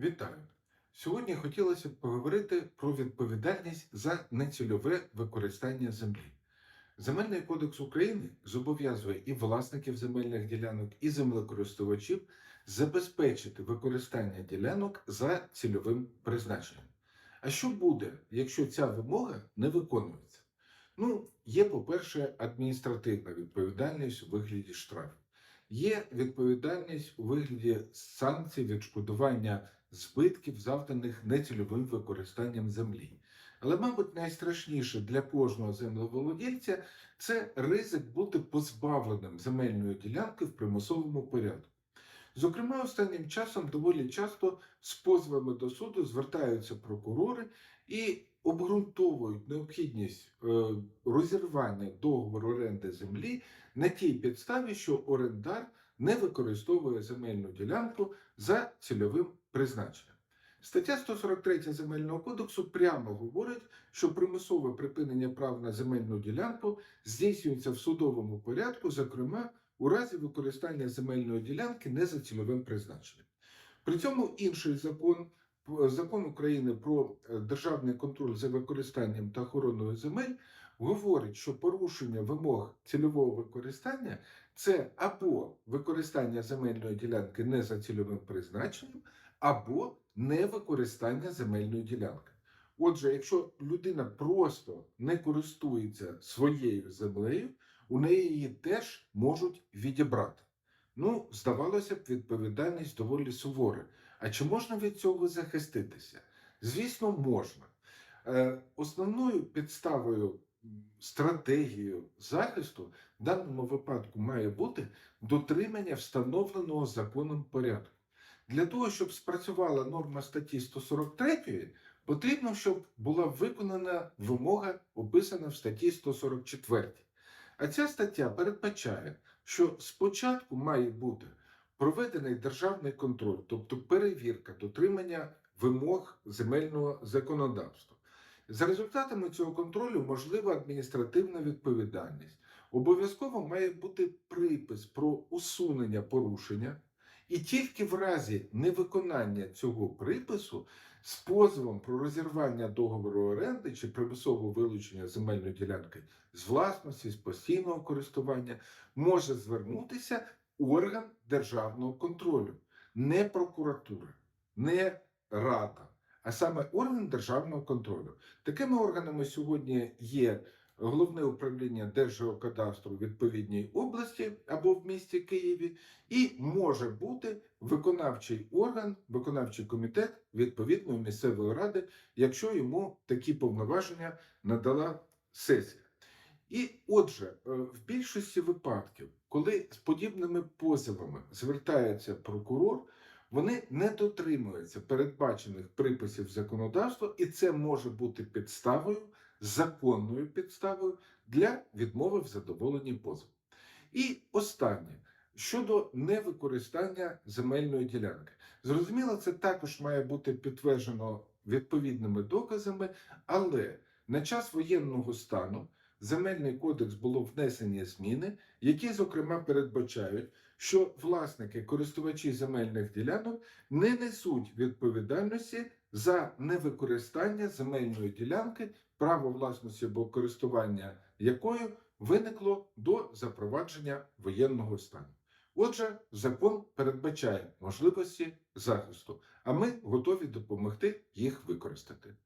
Вітаю! Сьогодні хотілося б поговорити про відповідальність за нецільове використання землі. Земельний кодекс України зобов'язує і власників земельних ділянок, і землекористувачів забезпечити використання ділянок за цільовим призначенням. А що буде, якщо ця вимога не виконується? Ну, є, по-перше, адміністративна відповідальність у вигляді штрафів. Є відповідальність у вигляді санкцій відшкодування збитків, завданих нецільовим використанням землі. Але, мабуть, найстрашніше для кожного землеволодільця це ризик бути позбавленим земельної ділянки в примусовому порядку. Зокрема, останнім часом доволі часто з позовами до суду звертаються прокурори і обґрунтовують необхідність е, розірвання договору оренди землі на тій підставі, що орендар не використовує земельну ділянку за цільовим призначенням. Стаття 143 Земельного кодексу прямо говорить, що примусове припинення прав на земельну ділянку здійснюється в судовому порядку, зокрема у разі використання земельної ділянки не за цільовим призначенням. При цьому інший закон, закон України про е, державний контроль за використанням та охороною земель, говорить, що порушення вимог цільового використання це або використання земельної ділянки не за цільовим призначенням, або невикористання земельної ділянки. Отже, якщо людина просто не користується своєю землею, у неї її теж можуть відібрати. Ну, здавалося б, відповідальність доволі сувора. А чи можна від цього захиститися? Звісно, можна. Е, Основною підставою, стратегією захисту в даному випадку має бути дотримання встановленого законом порядку. Для того, щоб спрацювала норма статті 143, потрібно, щоб була виконана вимога, описана в статті 144. А ця стаття передбачає, що спочатку має бути проведений державний контроль, тобто перевірка дотримання вимог земельного законодавства. За результатами цього контролю можлива адміністративна відповідальність. Обов'язково має бути припис про усунення порушення, і тільки в разі невиконання цього припису з позовом про розірвання договору оренди чи примусове вилучення земельної ділянки з власності, з постійного користування може звернутися орган державного контролю, не прокуратура, не рада, а саме орган державного контролю. Такими органами сьогодні є головне управління Держгеокадастру відповідній області або в місті Києві, і може бути виконавчий орган, виконавчий комітет відповідної місцевої ради, якщо йому такі повноваження надала сесія. І отже, е, в більшості випадків, коли з подібними позовами звертається прокурор, вони не дотримуються передбачених приписів законодавства, і це може бути підставою, законною підставою для відмови в задоволенні позову. І останнє щодо невикористання земельної ділянки. Зрозуміло, це також має бути підтверджено відповідними доказами, але на час воєнного стану земельний кодекс було внесені зміни, які, зокрема, передбачають, що власники, користувачі земельних ділянок не несуть відповідальності за невикористання земельної ділянки, право власності або користування якою виникло до запровадження воєнного стану. Отже, закон передбачає можливості захисту, а ми готові допомогти їх використати.